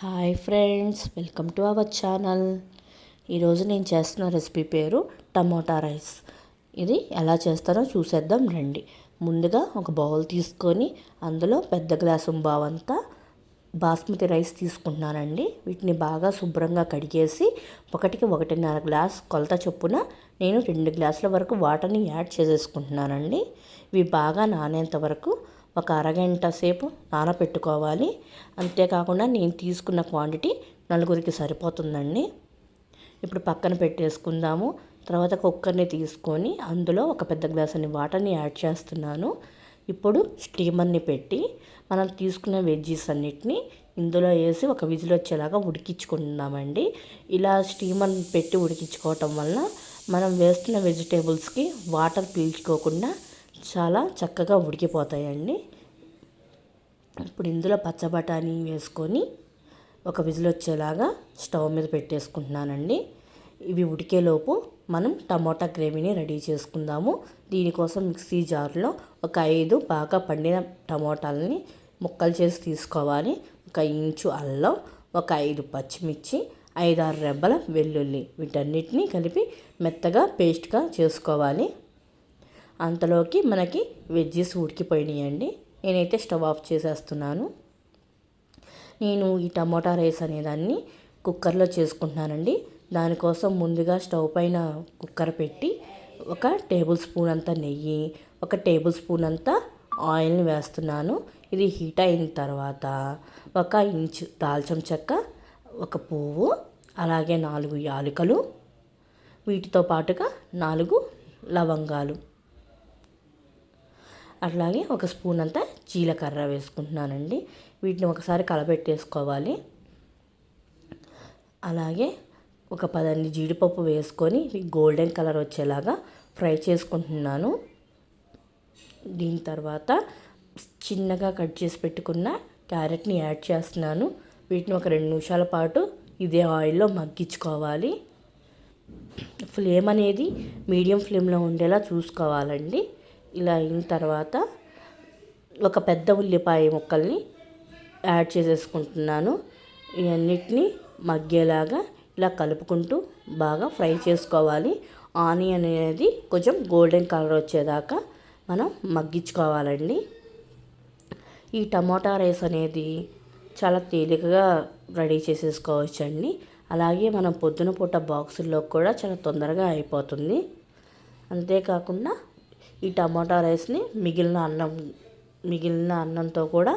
Hi friends welcome to our channel. ఈరోజు నేను చేస్తున్న రెసిపీ పేరు టమోటా రైస్. ఇది ఎలా చేస్తారో చూసేద్దాం రండి. ముందుగా ఒక బౌల్ తీసుకొని అందులో పెద్ద గ్లాసు బావంతా బాస్మతి రైస్ తీసుకుంటున్నానండి. వీటిని బాగా శుభ్రంగా కడిగేసి ఒకటికి ఒకటిన్నర గ్లాస్ కొలత చొప్పున నేను రెండు గ్లాసుల వరకు వాటర్ని యాడ్ చేసేసుకుంటున్నానండి. ఇవి బాగా నానేంత వరకు ఒక అరగంట సేపు నానబెట్టుకోవాలి అంతేకాకుండా నేను తీసుకున్న క్వాంటిటీ నలుగురికి సరిపోతుందండి. ఇప్పుడు పక్కన పెట్టేసుకుందాము. తర్వాత కుక్కర్ని తీసుకొని అందులో ఒక పెద్ద గ్లాస్ అని వాటర్ని యాడ్ చేస్తున్నాను. ఇప్పుడు స్టీమర్ని పెట్టి మనం తీసుకున్న వెజ్జీస్ అన్నిటిని ఇందులో వేసి ఒక విజిల్ వచ్చేలాగా ఉడికించుకుంటున్నామండి. ఇలా స్టీమర్ పెట్టి ఉడికించుకోవటం వల్ల మనం వేస్తున్న వెజిటేబుల్స్కి వాటర్ పీల్చుకోకుండా చాలా చక్కగా ఉడికిపోతాయండి. ఇప్పుడు ఇందులో పచ్చబటానీ వేసుకొని ఒక విజిల్ వచ్చేలాగా స్టవ్ మీద పెట్టేసుకుంటున్నానండి. ఇవి ఉడికేలోపు మనం టమోటా గ్రేవీని రెడీ చేసుకుందాము. దీనికోసం మిక్సీ జార్లో ఒక ఐదు బాగా పండిన టమోటాలని ముక్కలు చేసి తీసుకోవాలి. ఒక ఇంచు అల్లం ఒక ఐదు పచ్చిమిర్చి ఐదారు రెబ్బల వెల్లుల్లి వీటన్నిటిని కలిపి మెత్తగా పేస్ట్గా చేసుకోవాలి. అంతలోకి మనకి వెజ్జెస్ ఉడికిపోయినాయండి. నేనైతే స్టవ్ ఆఫ్ చేసేస్తున్నాను. నేను ఈ టమోటా రైస్ అనేదాన్ని కుక్కర్లో చేసుకుంటున్నానండి. దానికోసం ముందుగా స్టవ్ పైన కుక్కర్ పెట్టి ఒక టేబుల్ స్పూన్ అంత నెయ్యి ఒక టేబుల్ స్పూన్ అంత ఆయిల్ని వేస్తున్నాను. ఇది హీట్ అయిన తర్వాత ఒక ఇంచు దాల్చం చెక్క ఒక పువ్వు అలాగే నాలుగు యాలకులు వీటితో పాటుగా నాలుగు లవంగాలు. అట్లాగే ఒక స్పూన్ అంతా జీలకర్ర వేసుకుంటున్నానండి. వీటిని ఒకసారి కలబెట్టేసుకోవాలి. అలాగే ఒక పదండి జీడిపప్పు వేసుకొని గోల్డెన్ కలర్ వచ్చేలాగా ఫ్రై చేసుకుంటున్నాను. దీని తర్వాత చిన్నగా కట్ చేసి పెట్టుకున్న క్యారెట్ని యాడ్ చేస్తున్నాను. వీటిని ఒక రెండు నిమిషాల పాటు ఇదే ఆయిల్లో మగ్గించుకోవాలి. ఫ్లేమ్ అనేది మీడియం ఫ్లేమ్లో ఉండేలా చూసుకోవాలండి. ఇలా అయిన తర్వాత ఒక పెద్ద ఉల్లిపాయ ముక్కల్ని యాడ్ చేసేసుకుంటున్నాను. ఇవన్నిటిని మగ్గేలాగా ఇలా కలుపుకుంటూ బాగా ఫ్రై చేసుకోవాలి. ఆనియన్ అనేది కొంచెం గోల్డెన్ కలర్ వచ్చేదాకా మనం మగ్గించుకోవాలండి. ఈ టమాటా రైస్ అనేది చాలా తేలికగా రెడీ చేసేసుకోవచ్చండి. అలాగే మనం పొద్దున పూట బాక్సుల్లో కూడా చాలా తొందరగా అయిపోతుంది. అంతేకాకుండా ఈ టమాటా రైస్ని మిగిలిన అన్నం మిగిలిన అన్నంతో కూడా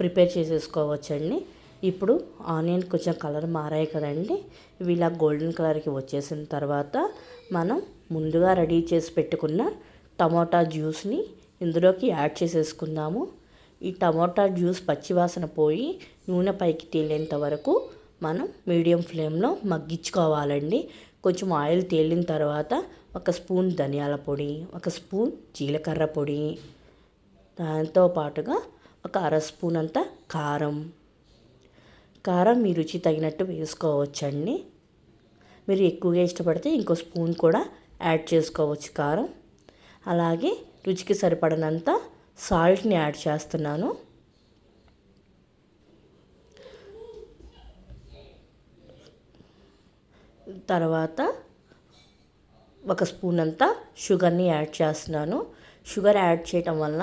ప్రిపేర్ చేసేసుకోవచ్చండి. ఇప్పుడు ఆనియన్ కొంచెం కలర్ మారాయి కదండి. ఇవి ఇలా గోల్డెన్ కలర్కి వచ్చేసిన తర్వాత మనం ముందుగా రెడీ చేసి పెట్టుకున్న టమాటా జ్యూస్ని ఇందులోకి యాడ్ చేసేసుకుందాము. ఈ టమాటా జ్యూస్ పచ్చివాసన పోయి నూనె పైకి తేలేంత వరకు మనం మీడియం ఫ్లేమ్లో మగ్గించుకోవాలండి. కొంచెం ఆయిల్ తేలిన తర్వాత ఒక స్పూన్ ధనియాల పొడి ఒక స్పూన్ జీలకర్ర పొడి. దాంతో పాటుగా ఒక అర స్పూన్ అంత కారం. కారం మీ రుచి తగినట్టు వేసుకోవచ్చండి. మీరు ఎక్కువగా ఇష్టపడితే ఇంకో స్పూన్ కూడా యాడ్ చేసుకోవచ్చు కారం. అలాగే రుచికి సరిపడినంత సాల్ట్ని యాడ్ చేస్తున్నాను. తర్వాత ఒక స్పూన్ అంతా షుగర్ని యాడ్ చేస్తున్నాను. షుగర్ యాడ్ చేయటం వల్ల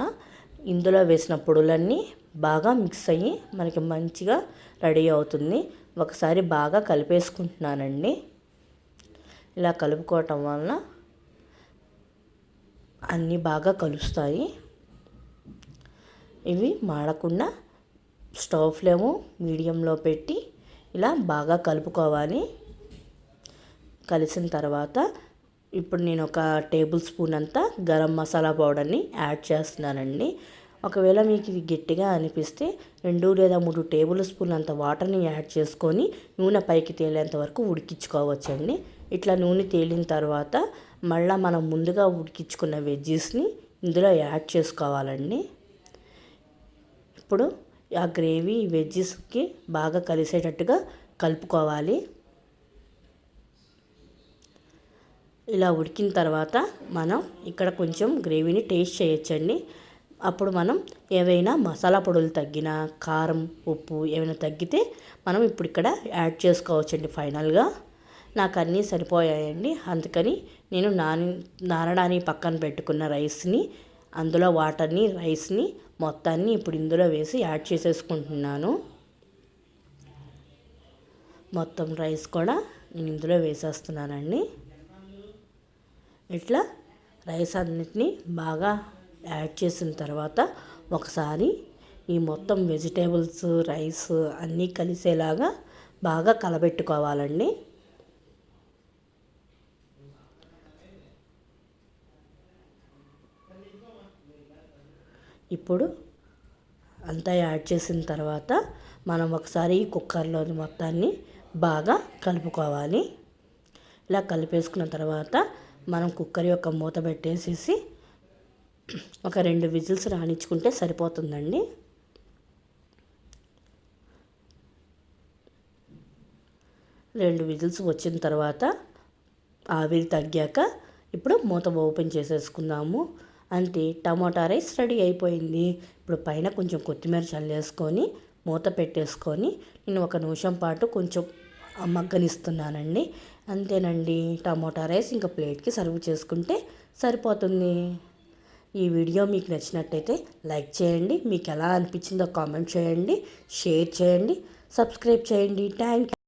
ఇందులో వేసిన పొడులన్నీ బాగా మిక్స్ అయ్యి మనకి మంచిగా రెడీ అవుతుంది. ఒకసారి బాగా కలిపేసుకుంటున్నానండి. ఇలా కలుపుకోవటం వలన అన్నీ బాగా కలుస్తాయి. ఇవి మాడకుండా స్టవ్ ఫ్లేము మీడియంలో పెట్టి ఇలా బాగా కలుపుకోవాలి. కలిసిన తర్వాత ఇప్పుడు నేను ఒక టేబుల్ స్పూన్ అంతా గరం మసాలా పౌడర్ని యాడ్ చేస్తున్నానండి. ఒకవేళ మీకు ఇది గట్టిగా అనిపిస్తే రెండు లేదా మూడు టేబుల్ స్పూన్ అంత వాటర్ని యాడ్ చేసుకొని నూనె పైకి తేలేంత వరకు ఉడికించుకోవచ్చండి. ఇట్లా నూనె తేలిన తర్వాత మళ్ళీ మనం ముందుగా ఉడికించుకున్న వెజ్జెస్ని ఇందులో యాడ్ చేసుకోవాలండి. ఇప్పుడు ఆ గ్రేవీ వెజ్జెస్కి బాగా కలిసేటట్టుగా కలుపుకోవాలి. ఇలా ఉడికిన తర్వాత మనం ఇక్కడ కొంచెం గ్రేవీని టేస్ట్ చేయొచ్చండి. అప్పుడు మనం ఏవైనా మసాలా పొడులు తగ్గినా కారం ఉప్పు ఏమైనా తగ్గితే మనం ఇప్పుడు ఇక్కడ యాడ్ చేసుకోవచ్చండి ఫైనల్గా. నాకు అన్నీ సరిపోయాయండి. అందుకని నేను నాని నానడానికి పక్కన పెట్టుకున్న రైస్ని అందులో వాటర్ని రైస్ని మొత్తాన్ని ఇప్పుడు ఇందులో వేసి యాడ్ చేసేసుకుంటున్నాను. మొత్తం రైస్ కూడా నేను ఇందులో వేసేస్తున్నానండి. ఇట్లా రైస్ అన్నిటినీ బాగా యాడ్ చేసిన తర్వాత ఒకసారి ఈ మొత్తం వెజిటేబుల్స్ రైస్ అన్నీ కలిసేలాగా బాగా కలబెట్టుకోవాలండి. ఇప్పుడు అంతా యాడ్ చేసిన తర్వాత మనం ఒకసారి ఈ కుక్కర్లోని మొత్తాన్ని బాగా కలుపుకోవాలి. ఇలా కలిపేసుకున్న తర్వాత మనం కుక్కర్ యొక్క మూత పెట్టేసేసి ఒక రెండు విజిల్స్ రాణించుకుంటే సరిపోతుందండి. రెండు విజిల్స్ వచ్చిన తర్వాత ఆవిరి తగ్గాక ఇప్పుడు మూత ఓపెన్ చేసేసుకుందాము. అంతే టమాటా రైస్ రెడీ అయిపోయింది. ఇప్పుడు పైన కొంచెం కొత్తిమీర చల్లేసుకొని మూత పెట్టేసుకొని నేను ఒక నిమిషం పాటు కొంచెం మగ్గనిస్తున్నానండి. అంతేనండి. టమాటా రైస్ ఇంకా ప్లేట్కి సర్వ్ చేసుకుంటే సరిపోతుంది. ఈ వీడియో మీకు నచ్చినట్టయితే లైక్ చేయండి. మీకు ఎలా అనిపించిందో కామెంట్ చేయండి. షేర్ చేయండి. సబ్స్క్రైబ్ చేయండి. Thank you